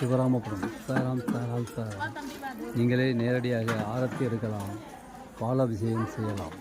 சிவராமபுரம் சாராம் சாராம் சாராம் நீங்களே நேரடியாக ஆரத்தி எடுக்கலாம் பாலாபிஷேகம் செய்யலாம்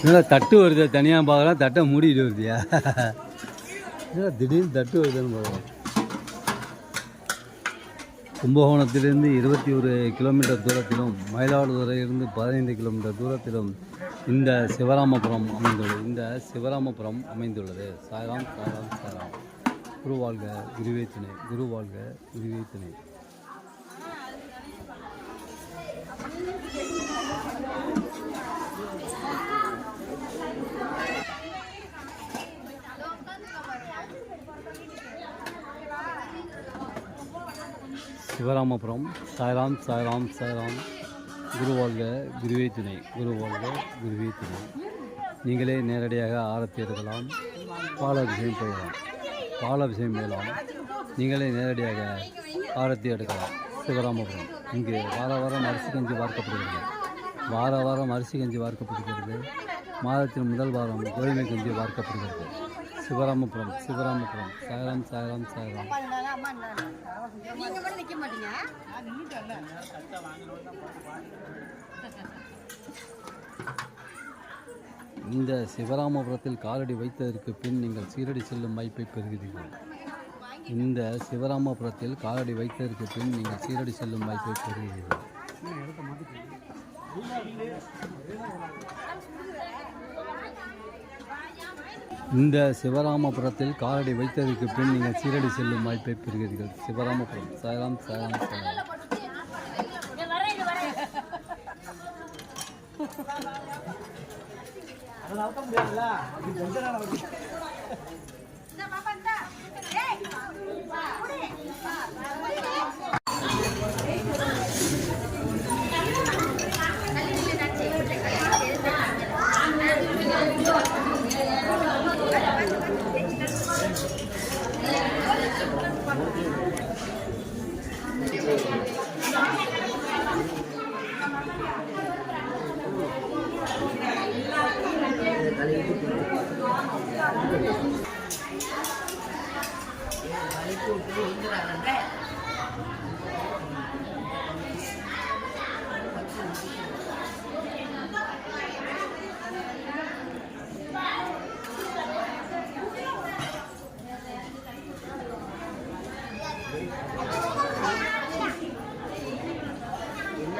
என்னடா தட்டு வருது தனியாக பார்க்கலாம் தட்டை மூடிட்டு வருதியா? திடீர்னு தட்டு வருதுன்னு பார்க்கலாம். கும்பகோணத்திலிருந்து இருபத்தி ஒரு கிலோமீட்டர் தூரத்திலும் மயிலாடுதுறையிலிருந்து பதினைந்து கிலோமீட்டர் தூரத்திலும் இந்த சிவராமபுரம் அமைந்துள்ளது. இந்த சிவராமபுரம் அமைந்துள்ளது. சாய்ராம் சாய்ராம் சாய்ராம். குரு வாழ்க குருவே துணை. குரு வாழ்க குருவே துணை. சிவராமபுரம் சாய்ராம் சாய்ராம் சாய்ராம். குருவாழ்க குருவே துணை. குருவாழ்க குருவே துணை. நீங்களே நேரடியாக ஆரத்தி எடுக்கலாம் பாலாபிஷேகம் செய்யலாம். பாலாபிஷேகம் செய்யலாம். நீங்களே நேரடியாக ஆரத்தி எடுக்கலாம். சிவராமபுரம். இங்கு வார வாரம் அரிசி கஞ்சி வார்க்கப்படுகிறது. வார வாரம் அரிசி கஞ்சி வார்க்கப்படுகிறது. மாதத்தின் முதல் வாரம் கோதுமை கஞ்சி வார்க்கப்படுகிறது. சிவராமபுரம் சிவராமபுரம் சாய்ராம் சாய்ராம் சாய்ராம். நீங்க மட்டும் நிக்க மாட்டீங்க? இந்த சிவராமபுரத்தில் காலடி வைத்ததற்கு பின் நீங்கள் சீரடி செல்லும் வாய்ப்பை பெறுகிறீர்கள். இந்த சிவராமபுரத்தில் காலடி வைத்ததற்கு பின் நீங்கள் சீரடி செல்லும் வாய்ப்பை பெறுகிறீர்கள். இந்த சிவராமபுரத்தில் காலடி வைத்ததற்கு பின் நீங்கள் சீரடி செல்லும் வாய்ப்பை பெறுகிறீர்கள். சிவராமபுரம். சாயராம் சாயராம் சாயராம். அதனால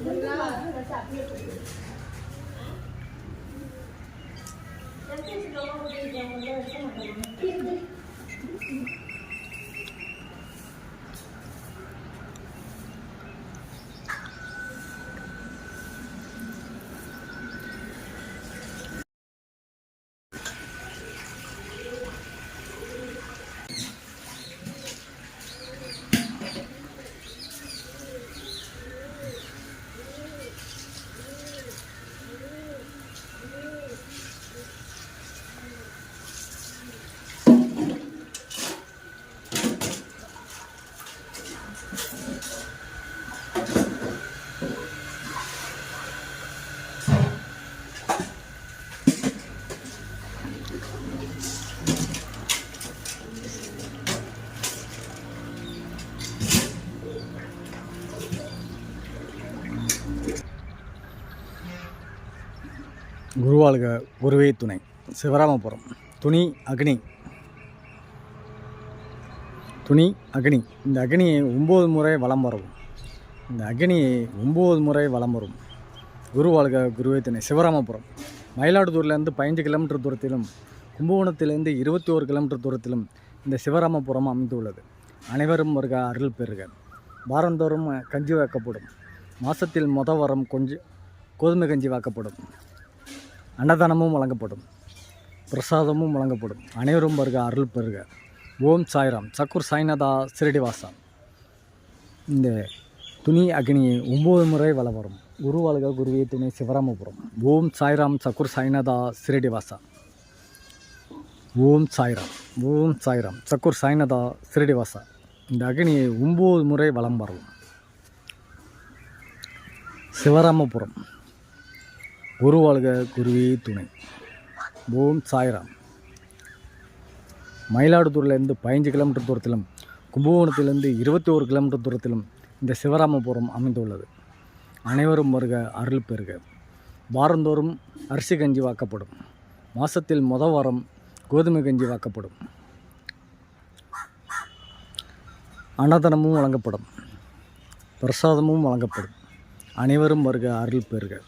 Thank you. குருவாளுக குருவே துணை. சிவராமபுரம். துணி அக்னி. துணி அக்னி. இந்த அக்னியை ஒம்பது முறை வலம் வரும் இந்த அக்னியை ஒம்பது முறை வலம் வரும் குருவாளுக குருவே துணை. சிவராமபுரம். மயிலாடுதுறையிலேருந்து பதினஞ்சு கிலோமீட்டர் தூரத்திலும் கும்பகோணத்திலிருந்து இருபத்தி ஒரு கிலோமீட்டர் தூரத்திலும் இந்த சிவராமபுரம் அமைந்துள்ளது. அனைவரும் வருக அருள் பெறுக. வாரந்தோறும் கஞ்சி வைக்கப்படும். மாதத்தில் மொத வாரம் கொஞ்சம் கோதுமை கஞ்சி வாக்கப்படும். அன்னதானமும் வழங்கப்படும். பிரசாதமும் வழங்கப்படும். அனைவரும் வருக அருள் பெறுக. ஓம் சாய்ராம். சக்குர் சாய்நாதா சிரடிவாசா இந்த துணி அக்னியை ஒம்பது முறை வலம் வரும். குரு குருவே துணை சிவராமபுரம். ஓம் சாய்ராம். சக்குர் சாய்நாதா சிரடிவாசா ஓம் சாய்ராம். ஓம் சாய்ராம். சக்குர் சாய்நாதா சிரடிவாசா இந்த அக்னியை ஒம்பது முறை வலம் வரும் சிவராமபுரம். குரு வாழ்க குருவி துணை. ஓம் சாய்ராம். மயிலாடுதுறையிலேருந்து பதினஞ்சு கிலோமீட்டர் தூரத்திலும் கும்பகோணத்திலிருந்து இருபத்தி ஒரு கிலோமீட்டர் தூரத்திலும் இந்த சிவராமபுரம் அமைந்துள்ளது. அனைவரும் வருக அருள் பெறுக. வாரந்தோறும் அரிசி கஞ்சி வாக்கப்படும். மாதத்தில் முத வாரம் கோதுமை கஞ்சி வாக்கப்படும். அன்னதானமும் வழங்கப்படும். பிரசாதமும் வழங்கப்படும். அனைவரும் வருக அருள் பெறுக.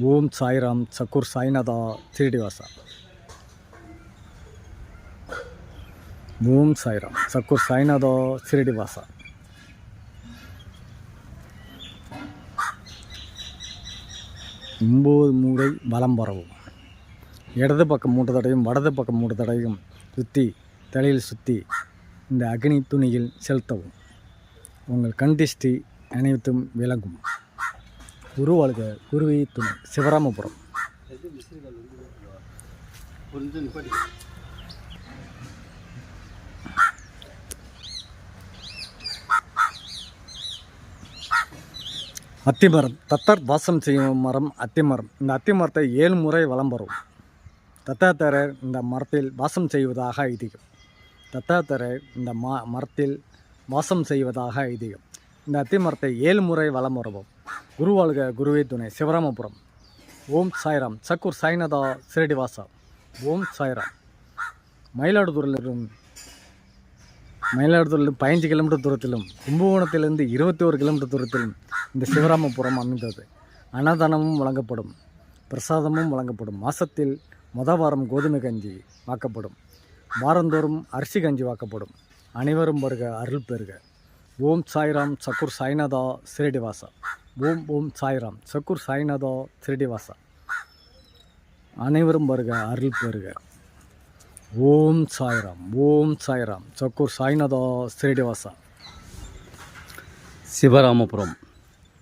ஓம் சாய்ராம் சக்குர் சாய்நாதா ஸ்ரீனிவாசா ஓம் சாய்ராம் சக்குர் சாய்நாதா ஸ்ரீனிவாசா ஒம்பது மூடை வலம் பரவும் இடது பக்கம் மூன்று தடையும் வடது பக்கம் மூன்று தடையும் சுற்றி தலையில் சுற்றி இந்த அக்னி துணியில் செலுத்தவும். உங்கள் கண்டிஷ்டி அனைத்தும் விளங்கும். குருவாழ்க குருவி துணை சிவராமபுரம். அத்திமரம் தத்தர் வாசம் செய்யும் மரம் அத்திமரம். இந்த அத்திமரத்தை ஏழு முறை வலம் வரும் தத்தாத்தரர் இந்த மரத்தில் வாசம் செய்வதாக ஐதீகம். தத்தாத்தரர் இந்த மரத்தில் வாசம் செய்வதாக ஐதீகம். இந்த அத்திமரத்தை ஏழு முறை வலம் வருவோம். குருவாழ்க குருவே துணை சிவராமபுரம். ஓம் சாய்ராம். சக்குர் சாய்நாதா சிரடிவாசா ஓம் சாய்ராம். மயிலாடுதுறையிலிருந்து மயிலாடுதுறையிலிருந்து பதினஞ்சு கிலோமீட்டர் தூரத்திலும் கும்பகோணத்திலிருந்து இருபத்தி ஒரு கிலோமீட்டர் தூரத்திலும் இந்த சிவராமபுரம் அமைந்தது. அன்னதானமும் வழங்கப்படும். பிரசாதமும் வழங்கப்படும். மாதத்தில் மொத வாரம் கோதுமை கஞ்சி வாக்கப்படும். வாரந்தோறும் அரிசி கஞ்சி வாக்கப்படும். அனைவரும் வருக அருள் பெறுக. ஓம் சாய்ராம். சக்குர் சாய்நாதா சிரடிவாசா ஓம் ஓம் சாய்ராம். சக்குர் சாய்நாதா சிரடிவாசா அனைவரும் வருக அருள் பெறுக ஓம் சாய்ராம் ஓம் சாய்ராம். சக்குர் சாய்நாதா ஸ்ரீனிவாசா சிவராமபுரம்.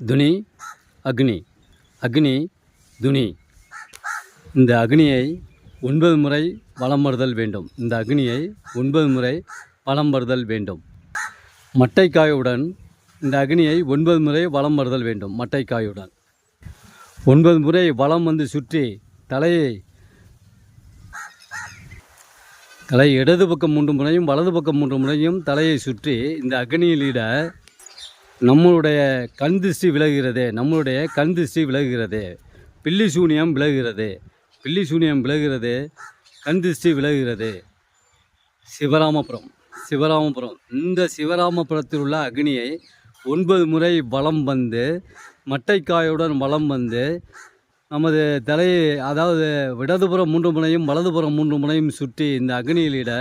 துனி அக்னி. அக்னி துனி இந்த அக்னியை ஒன்பது முறை வலம் வருதல் வேண்டும். இந்த அக்னியை ஒன்பது முறை வலம் வருதல் வேண்டும். மட்டைக்காயுடன் இந்த அக்னியை ஒன்பது முறை வலம் வருதல் வேண்டும் மட்டைக்காயுடன். ஒன்பது முறை வலம் வந்து சுற்றி தலையை தலை இடது பக்கம் மூன்று முறையும் வலது பக்கம் மூன்று முறையும் தலையை சுற்றி இந்த அக்னியிலிட நம்மளுடைய கண் திருஷ்டி விலகுகிறதே நம்மளுடைய கண் திருஷ்டி விலகுகிறதே பில்லி சூனியம் விலகுகிறது பில்லி சூனியம் விலகுகிறது கண் திருஷ்டி விலகுகிறது. சிவராமபுரம் சிவராமபுரம். இந்த சிவராமபுரத்தில் உள்ள அக்னியை ஒன்பது முறை வலம் வந்து மட்டைக்காயுடன் வளம் வந்து நமது தலையை அதாவது இடதுபுறம் மூன்று முனையும் வலதுபுறம் மூன்று முனையும் சுற்றி இந்த அக்னியிலிட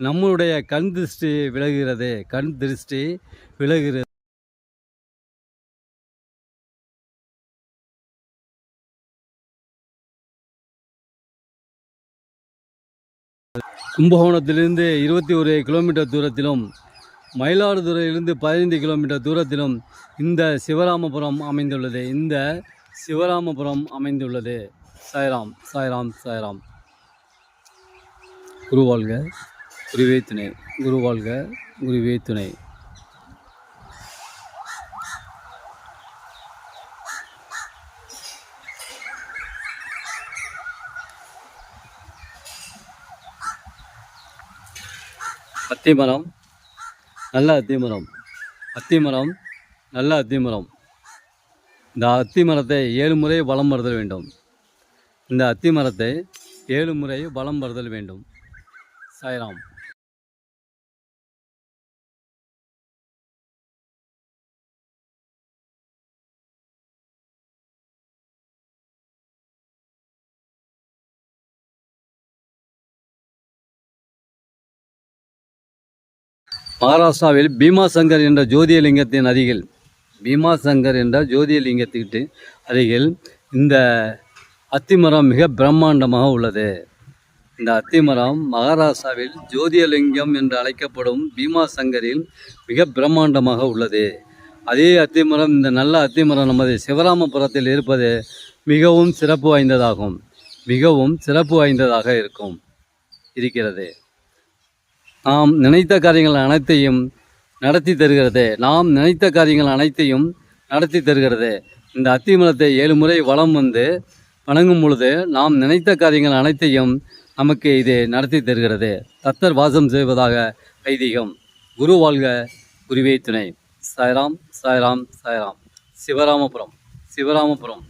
நம்மளுடைய கண் திருஷ்டி விலகிறது கண் திருஷ்டி விலகிறது கும்பகோணத்திலிருந்து இருபத்தி ஒரு கிலோமீட்டர் தூரத்திலும் மயிலாடுதுறையிலிருந்து பதினைந்து கிலோமீட்டர் தூரத்திலும் இந்த சிவராமபுரம் அமைந்துள்ளது. இந்த சிவராமபுரம் அமைந்துள்ளது. சாய்ராம் சாய்ராம் சாய்ராம். குருவாழ்க குருவே துணை. குருவாழ்க குருவே துணை. அத்திமரம் நல்ல அத்திமரம். அத்திமரம் நல்ல அத்திமரம். இந்த அத்திமரத்தை ஏழு முறை வலம் வருதல் வேண்டும். இந்த அத்திமரத்தை ஏழு முறை வலம் வருதல் வேண்டும். சாய்ராம். மகாராஷ்டிராவில் பீமாசங்கர் என்ற ஜோதியலிங்கத்தின் அருகில் பீமாசங்கர் என்ற ஜோதியலிங்கத்துக்கிட்டு அருகில் இந்த அத்திமரம் மிக பிரம்மாண்டமாக உள்ளது. இந்த அத்திமரம் மகாராஷ்டிராவில் ஜோதியலிங்கம் என்று அழைக்கப்படும் பீமாசங்கரில் மிக பிரம்மாண்டமாக உள்ளது. அதே அத்திமரம் இந்த நல்ல அத்திமரம் நமது சிவராமபுரத்தில் இருப்பது மிகவும் சிறப்பு வாய்ந்ததாகும் மிகவும் சிறப்பு வாய்ந்ததாக இருக்கும் இருக்கிறது. நாம் நினைத்த காரியங்கள் அனைத்தையும் நடத்தி தருகிறது. நாம் நினைத்த காரியங்கள் அனைத்தையும் நடத்தி தருகிறது. இந்த அத்திமலத்தை ஏழு முறை வலம் வந்து வணங்கும் பொழுது நாம் நினைத்த காரியங்கள் அனைத்தையும் நமக்கு இது நடத்தி தருகிறது. தத்தர் வாசம் செய்வதாக ஐதீகம். குரு வாழ்க குருவே துணை. சாய்ராம் சாய்ராம் சாய்ராம். சிவராமபுரம் சிவராமபுரம்.